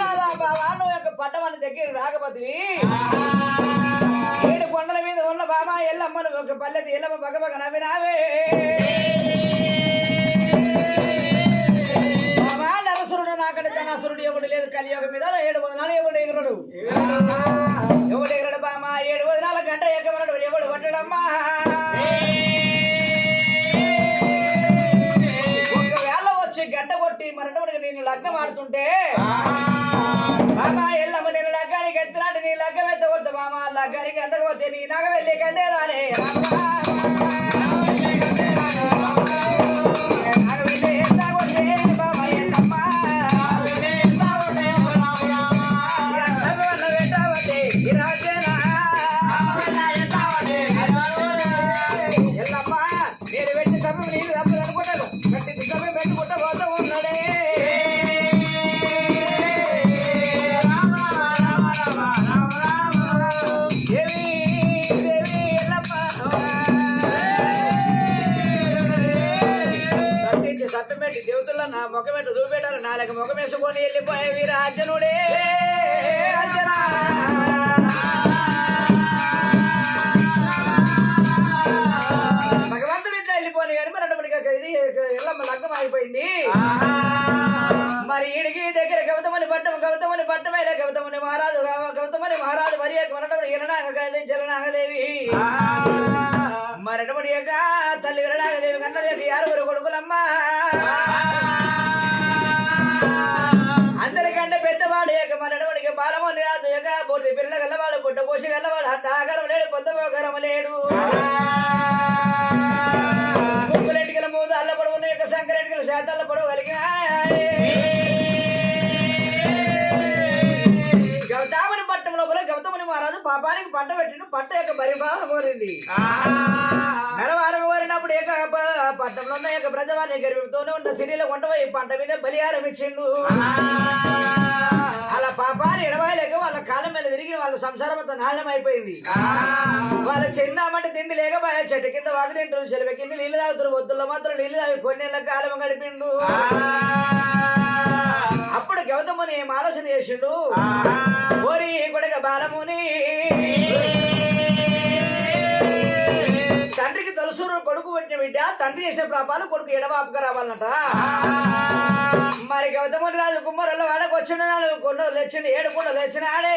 నాదా బావా నువ్వు దగ్గర ఏడు కొండల మీద ఉన్న బామా ఎల్లమ్మ ఒక పల్లెది ఎల్లమ్మ బగ నవ్వినావే కలియోగ మీద ఏడు వదనాలు ఎవడు ఎగరడు? ఎవడు ఎగరడు బామ ఏడు వదనాల గంట ఎగమనడు ఎవడు కొట్టడమ్మా ఒకవేళ వచ్చి గంట కొట్టి మరటముడికి నేను లగ్నం ఆడుతుంటే బామా ఎల్లమ్మ నేను లగ్గానికి ఎత్తినాడు నీ లగ్గం ఎత్తకూడదు బామా లగ్గానికి ఎత్తకపోతే నీ నగ వెళ్ళి కందేదానే అమ్మా ముఖం వేసుకొని వెళ్ళిపోయే వీర అర్జునుడే భగవంతుడు ఇట్లా వెళ్ళిపోను కానీ మరి అటువంటి ఇది ఎల్లమ్మ లగ్నం అయిపోయింది మరి ఈడికి దగ్గర గౌతమని పట్టం గౌతమని పట్టమేలే గౌతమని మహారాజు గౌతమని మహారాజు మరి యొక్క మరటముడి ఎలనాగ కదిలి యొక్క తల్లి విరనాగదేవి కన్నదేవి ఆరుగురు కొడుకులమ్మా. బూర్ది పిల్లల గల్లవాడు గుడ్డ కోసి గల్లవాడు హత్తాగరం లేడు పొద్దమోగరం లేడు. ముగ్గులెంటికల మూడు అల్ల పొడవు యొక్క శంకరెంటికల శాతాల పొడవు కలిగిన గౌతముని పట్టం లోపల గౌతముని మహారాజు పాపానికి పంట పెట్టిన పంట యొక్క పరిభావం కోరింది. నెలవారం కోరినప్పుడు ఏక ప- పట్టణంలో ఉన్న యొక్క ప్రజవారి గర్భంతోనే ఉన్న సిరిలో కొంటపోయి పంట మీద బలిహారం ఇచ్చిండు. పాపాలు ఎడవాయలేక వాళ్ళ కాలం మీద తిరిగి వాళ్ళ సంసారం అంతా నాశనం అయిపోయింది. వాళ్ళు చెందామంటే తిండి లేక బాగా చెట్టు కింద వాకి తింటారు చెలవ కింద నీళ్ళు తాగుతారు వద్దుల్లో మాత్రం నీళ్ళు తాగి కొన్నేళ్ళ కాలం గడిపిండు. అప్పుడు గౌతముని ఏం ఆలోచన చేసిండు? ఓరి కొడక బాలముని. తొలసూరు కొడుకు పెట్టిన బిడ్డ తండ్రి చేసిన పాపాలు కొడుకు ఎడవాపుగా రావాలన్నట మరి గౌతముని రాజు కుమ్మరుల వాడకు వచ్చిన నాలుగు కొండలు తెచ్చిండు ఏడు కొండలు తెచ్చినాడే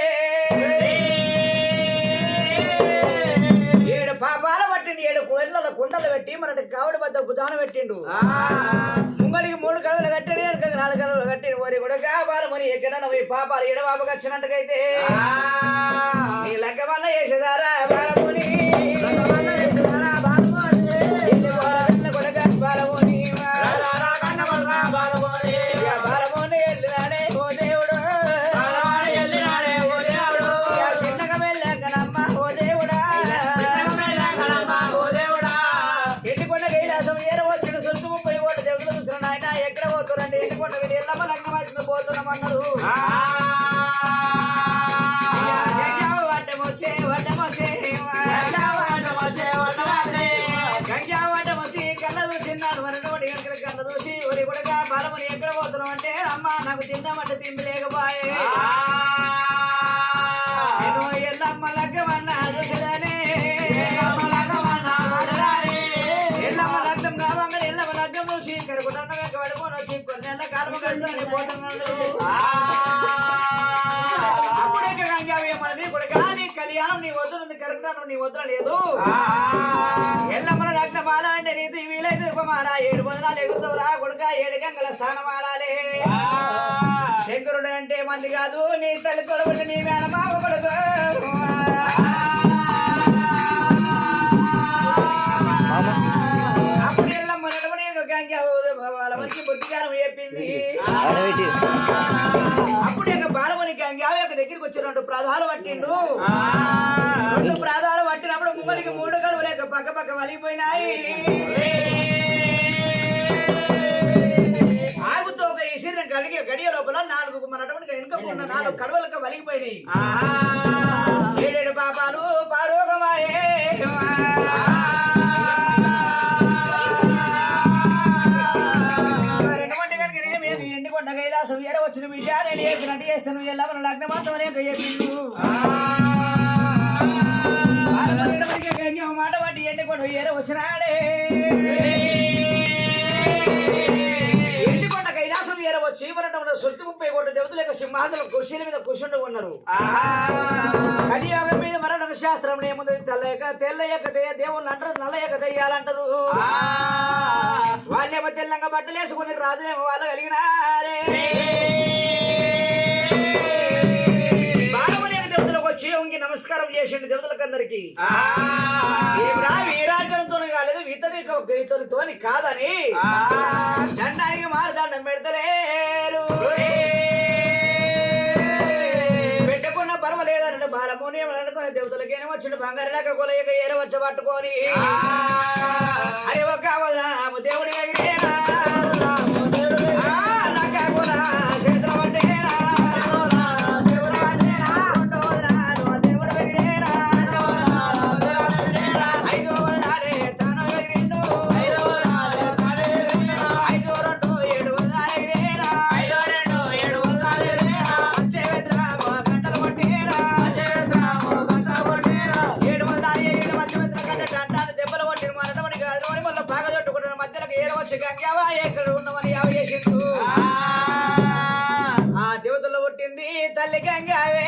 ఏడు పాపాలు పట్టిండు ఏడు కోళ్ళ కుండలు పెట్టి మనకి కావడి వద్ద బుధాన పెట్టిండు. ముంగడికి మూడు కళలు కట్టాడు నాలుగు కళలు కట్టిండు. ఓరి కూడా కాపాలు మరి ఎక్కడ పోయి పాపాలు ఎడబాబుకి వచ్చినట్టుగైతే నీ లెక్క వల్ల చేసేదారా బాలముని? అంటే అమ్మ నాకు తిందామంటే తిండి లేకపోయే ఎల్లమ్మ లగ్గమన్నా చూసేదానే ఎల్లమ్మ లగ్నం కావంగా ఎల్లమ్మ లగ్గం చూసి కడుకుంటున్నా కడుకొని వచ్చి కొన్ని నెలల కాలం పోతున్నాడు కరెక్ట్ నీ వద్ద లేదు. ఎల్లమ్మల లగ్న మాల అంటే నీది వీలైతే ఉపమారా ఏడు వందనాలు ఎగురుతావురా కొడుక ఏడు గంగల స్థానం ఆడాలి. శంకరుడు అంటే మంది కాదు నీ తల్లి కొడుకు నీ మేనమావ కొడుకు. అప్పుడు ఎల్లమ్మ నడవని గంగా వాళ్ళ మంచి బుద్ధికారం చెప్పింది అప్పుడు యొక్క దగ్గరికి వచ్చినట్టు ప్రాధాలు పట్టిండు. రెండు ప్రాధాలు పట్టినప్పుడు ముమ్మలికి మూడు కడుపు లేక పక్క పక్క వలిగిపోయినాయి. ఆగుతో ఒక ఇసిరిన గడిగ గడియ లోపల నాలుగు మనటువంటి వెనుకకుండా నాలుగు కడవలకు వలిగిపోయినాయి. ఏడేడు పాపాలు పారోగమాయే వచ్చిన బిడ్డ నేను చెప్పినట్టు చేస్తాను. ఎలా మన లగ్న మాత్రం చెప్పిండు మాట పట్టి ఎండుకొండ ఏర వచ్చినాడే. మన సొత్తు ముప్పై కోట్ల దేవతల యొక్క సింహాసనం కుర్చీల మీద కూర్చుంటూ ఉన్నారు. కలియోగం మీద మరణ శాస్త్రం ఏముంది తెల్లయక తెల్లయక దేవుళ్ళు అంటారు నల్లయక దెయ్యాలంటారు. వాళ్ళేమో తెల్లంగా బట్టలు వేసుకుని రాజులేమో వాళ్ళు కలిగినారే. దేవతలకు వచ్చి ఉంగి నమస్కారం చేసిండు దేవతలకు అందరికి ఇతడితోని కాదని దండానికి మారదండం పెడతలేరు. పెట్టుకున్న పర్వాలేదన్న బాలముని అనుకున్న దేవతలకి ఏమో వచ్చిండు బంగారు లేక కొలయక ఏరవచ్చ పట్టుకొని. అరే ఒక దేవుడి తల్లి గంగావే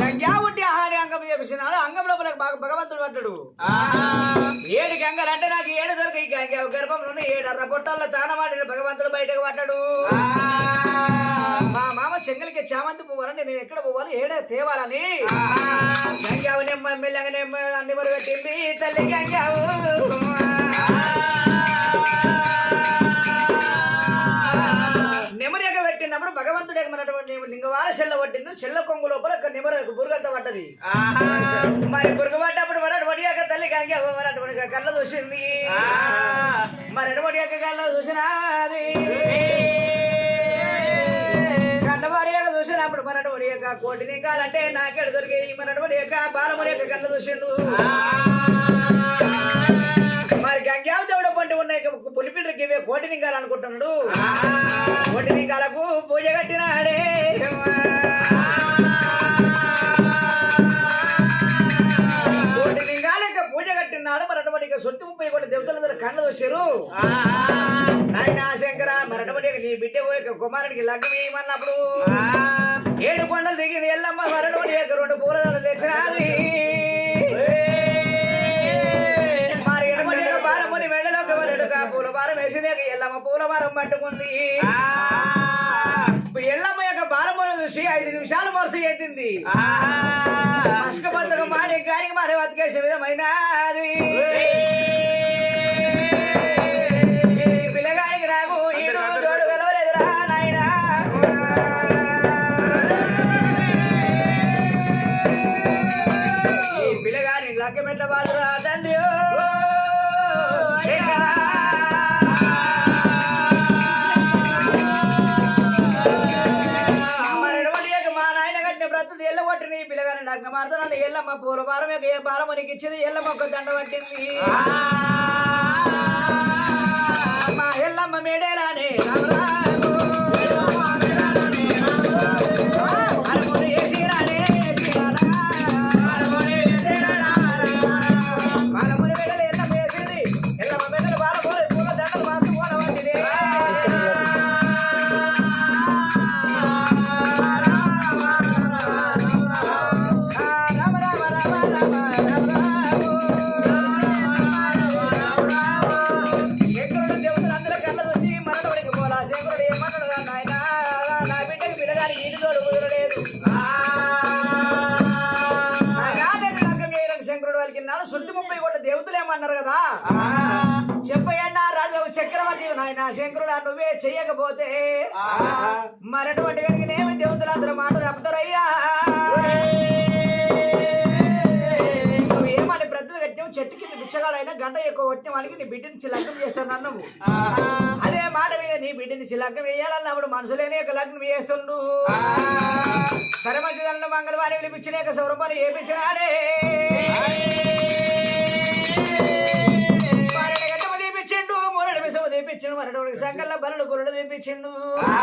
గంగా ఉంటే ఆహార అంగం చేపించినాడు అంగం లోపల భగవంతుడు పడ్డాడు. ఏడు గంగలు అంటే నాకు ఏడు దొరక ఈ గంగ గర్భంలోనే ఏడు అర్ర పొట్టాల్లో తానమాడిన భగవంతుడు బయటకు పడ్డాడు. మా మామ చెంగలికి చామంతి పోవాలని నేను ఎక్కడ పోవాలి? ఏడే తేవాలని. గంగావు నిమ్మ మెల్లగా నిమ్మ అన్ని మరి పెట్టింది తల్లి గంగావు. పెట్టినప్పుడు భగవంతుడు ఎగమన్నటువంటి లింగవాల చెల్ల పట్టింది చెల్ల కొంగు లోపల నెమర బురుగంత పడ్డది. మరి బురుగు పడ్డప్పుడు మరి అటువంటి యొక్క తల్లి గంగ మరి అటువంటి కళ్ళ చూసింది. మరి అటువంటి యొక్క కళ్ళ చూసినది. కన్నవారి యొక్క చూసినప్పుడు మరి అటువంటి యొక్క కోటి నింగాలంటే నాకెడు దొరికి మరి అటువంటి యొక్క బాలముని యొక్క కళ్ళ చూసిండు. ఇవే కోటి నింగాలు అనుకుంటున్నాడు కోటి నింగాలకు పూజ కట్టినాడే. కోటి లింగాలక పూజ కట్టినాడు. మరి అటువంటి సొత్తు ముప్పై కోటి దేవతలందరూ కళ్ళు నాయన శంకర మరి అటువంటి నీ బిడ్డ పోయి కుమారుడికి లగ్నం వేయమన్నప్పుడు ఏడు కొండలు దిగింది ఎల్లమ్మ యొక్క రెండు పూలదండలు తెచ్చినది భారం పట్టుకుంది. ఎల్లమ్మ యొక్క బాలముని చూసి ఐదు నిమిషాలు వరుస ఎత్తింది. బతుకు మారి గారికి మారి బతికేసే విధమైనది. పిల్లగాని లక్క తండ్రి పిల్లగాని ఎల్లమ్మ పూల భారం ఏ భారం నీకు ఇచ్చింది ఎల్లమ్మ ఒక దండ పట్టింది నాడు సొంత ముప్పై కోట్ల దేవతలు ఏమన్నారు కదా? చెప్పయ్యన్నా రాజు చక్రవర్తి నాయన శంకరుడు నువ్వే చెయ్యకపోతే మరటువంటి కలిగినేమి దేవతలు అందరూ మాట తప్పుతారయ్యా బిచ్చగాడైనా గంట ఎక్కువ కొట్టిన వానికి నీ బిడ్డని చిలకం చేస్తాను అన్నవు. అదే మాట మీద నీ బిడ్డని చిలకం వేయాలన్నప్పుడు మనసులేని యొక్క లగ్నం చేస్తుండు సరే మంచి దానిలో మంగళవారం పిలిపించిన యొక్క సౌరపాలు ఏపించినాడే. తీపిచ్చిండు మురళి విషము తీపిచ్చిండు మరణ సంకల్ల బరులు గురుడు తీపిచ్చిండు